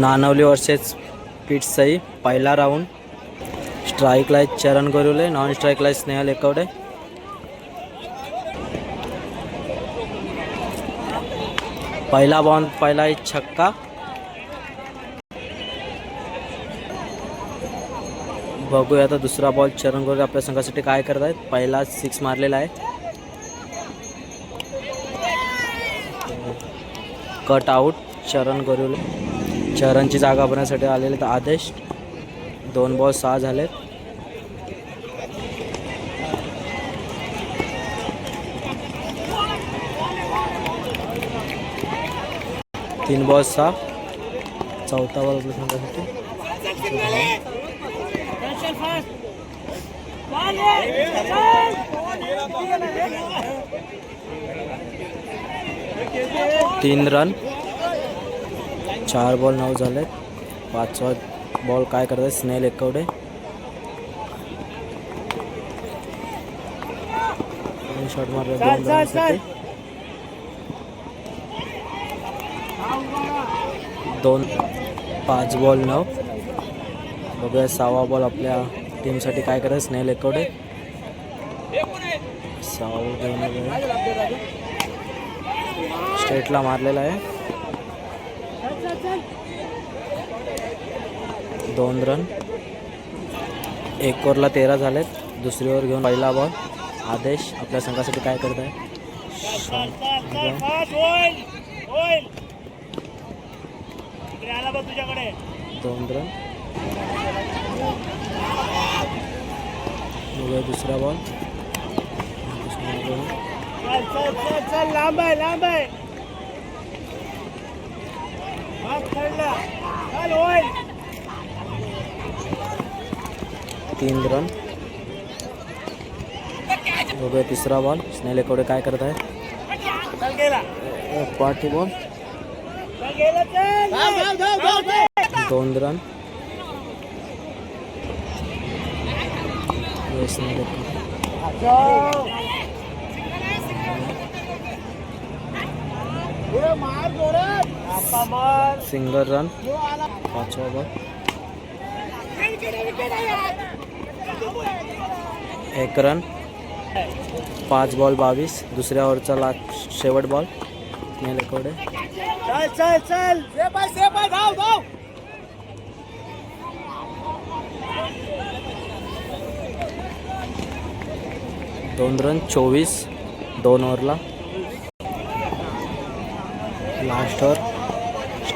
नानवली versus पिट्सई पहिला round स्ट्राईकला आहे चरण गोरुले नॉन स्ट्राईकला आहे स्नेहल एकवडे पहिला बॉल पहिला आहे छक्का. बघूया आता दुसरा बॉल चरण गोरे आपल्या संघासाठी काय करत आहेत पहिला सिक्स मारलेला आहे. कट आउट चरण गोरुले चरणची जागा भरण्यासाठी आलेले तर आदेश. दोन बॉल सहा झालेत. तीन बॉल सहा. चौथा बॉल आपल्या संघासाठी तीन रन चार बॉल नऊ झाले पाचवा बॉल काय करत आहे स्नेल एकवडे शॉट मारले दोन पाच बॉल नऊ बघूया सहावा बॉल आपल्या टीमसाठी काय करत आहे स्नेल एकवडे सहावा. स्ट्रेटला मारलेला आहे. दोन रन एक ओव्हरला तेरा झालेत. दुसरी ओव्हर घेऊन पहिला बॉल आदेश आपल्या संघासाठी काय करत आहे दोन रन दुसरा बॉल लांब आहे लांब आहे. तीन रन। बघूया तिसरा बॉल। स्नेल एकवडे काय करत आहे चल गेला पार्टी बॉल। चल गेला चल धाव धाव धाव धाव दोन रन। हे स्नेल एकवडे मार जोरात। आपा मार सिंगल रन पाचवा बॉल एक रन पाच बॉल बावीस. दुसऱ्या ओव्हरचा लास्ट शेवट बॉल धाव दोन रन चोवीस. दोन ओव्हरला. लास्ट ओव्हर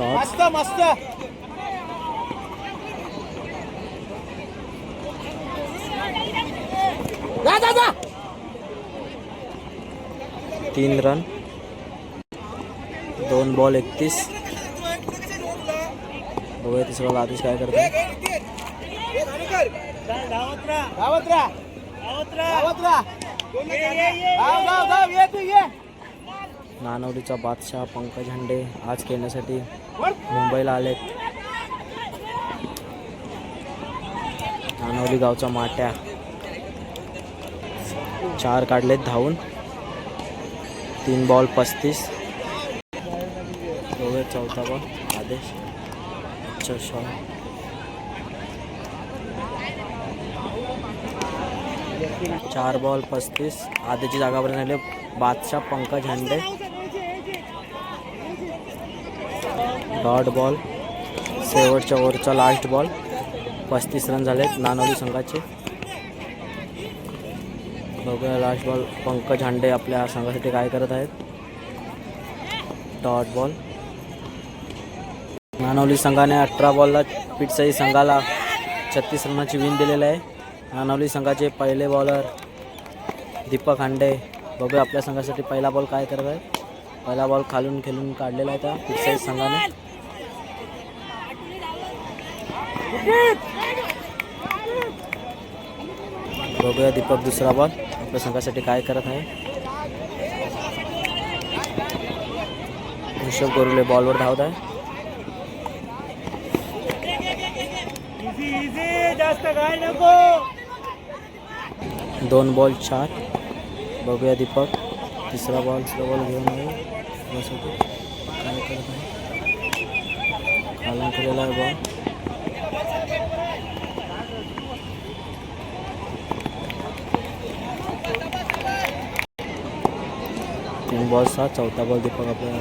शॉट मस्त मस्त तीन रन दोन बॉल एकतीस. बघूया तिसरा आदेश काय करतो धावत राहा धावत राहा धावत राहा धावत बादशाह पंकज हंडे आज खेळण्यासाठी मुंबईला आलेत. नानवली गावचा माट्या. चार काढलेत धावून. तीन बॉल पस्तीस. दोघे चौथा बॉल आदेश. अच्छा चार बॉल पस्तीस. आधीची जागावर पर्यंत आले बादशाह पंकज हंडे. Dot ball. शेवटच्या ओव्हरचा लास्ट बॉल पस्तीस रन झालेत नानोली संघाचे. बघूया लास्ट बॉल पंकज हांडे आपल्या संघासाठी काय करत आहेत. Dot ball. नानवली संघाने अठरा बॉलला पिटसाई संघाला छत्तीस रनाची विन दिलेली आहे. नानवली संघाचे पहिले बॉलर दीपक हांडे. बघूया आपल्या संघासाठी पहिला बॉल काय करत आहे पहिला बॉल खालून खेळून काढलेला आहे त्या पिटसाई संघाने. बघूया दीपक, दुसरा बॉल आपल्या संघासाठी काय करत आहे ऋषभ गोरुले बॉलवर धावत नको दोन बॉल चार। बघूया दीपक। तिसरा बॉल तिसरा बॉल घेऊन आहे काय करत आहे खालून केलेला आहे बॉल तीन बॉल, सात, चौथा बॉल दीपक आपल्या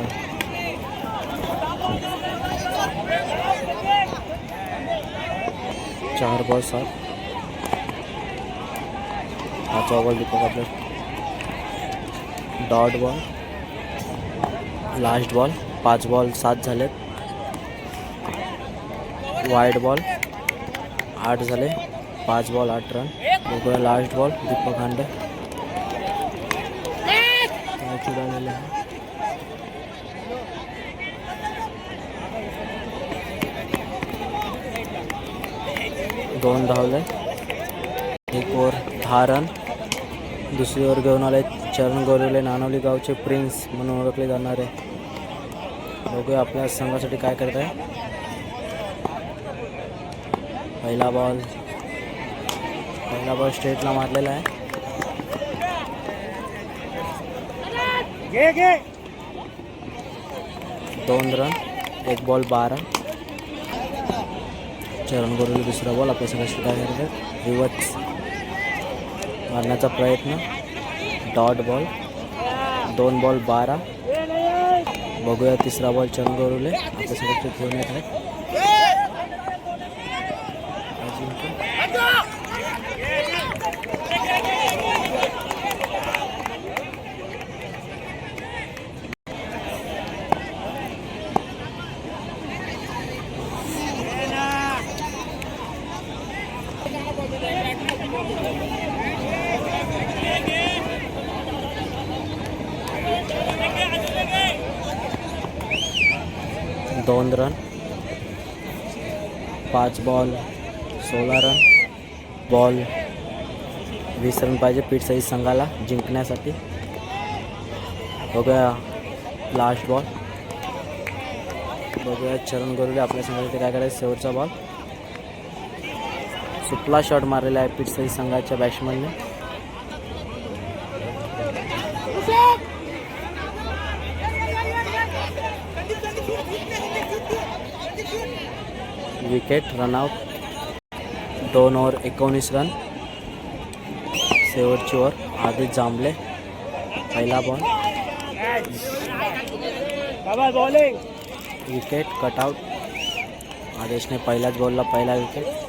चार बॉल, सात। पाचवा बॉल दीपक आपल्या डॉट बॉल। लास्ट बॉल, पाच बॉल, सात वाईड बॉल आठ झाले, पाच बॉल आठ रन बघूया लास्ट बॉल दीपक हांडे. दोन धावले. एक ओव्हर, दहा रन दुसरी ओव्हर घेऊन आले चरण गोरेले, नानवली गावचे प्रिन्स म्हणून ओळखले जाणारे. बघूया आपल्या संघासाठी काय करत आहे पहिला बॉल पहिला बॉल स्ट्रेटला मारलेला आहे. दोन रन एक बॉल बारा. चरण गोरेले दुसरा बॉल आपल्या संघासाठी काय करत आहेत रिवर्स मारण्याचा प्रयत्न. डॉट बॉल दोन बॉल बारा. बघूया तिसरा बॉल चरण गोरुले. आपल्या संघासाठी घेऊन येत आहेत. दोन रन पाच बॉल सोळा रन बॉल वीस रन पाहिजे पीठ सही संघाला जिंकण्यासाठी. बघूया लास्ट बॉल बघूया चरण गोरुले आपल्या संघाला काय करायचं शेवटचा बॉल सुपला शॉट मारलेला आहे पीठ संघाच्या बॅट्समनने विकेट रनआउट दोन ओव्हर एकोणीस रन शेवटची ओव्हर आधीच जांभले पहिला बॉल बॉलिंग विकेट कटआउट आदेशने पहिल्याच बॉलला पहिला विकेट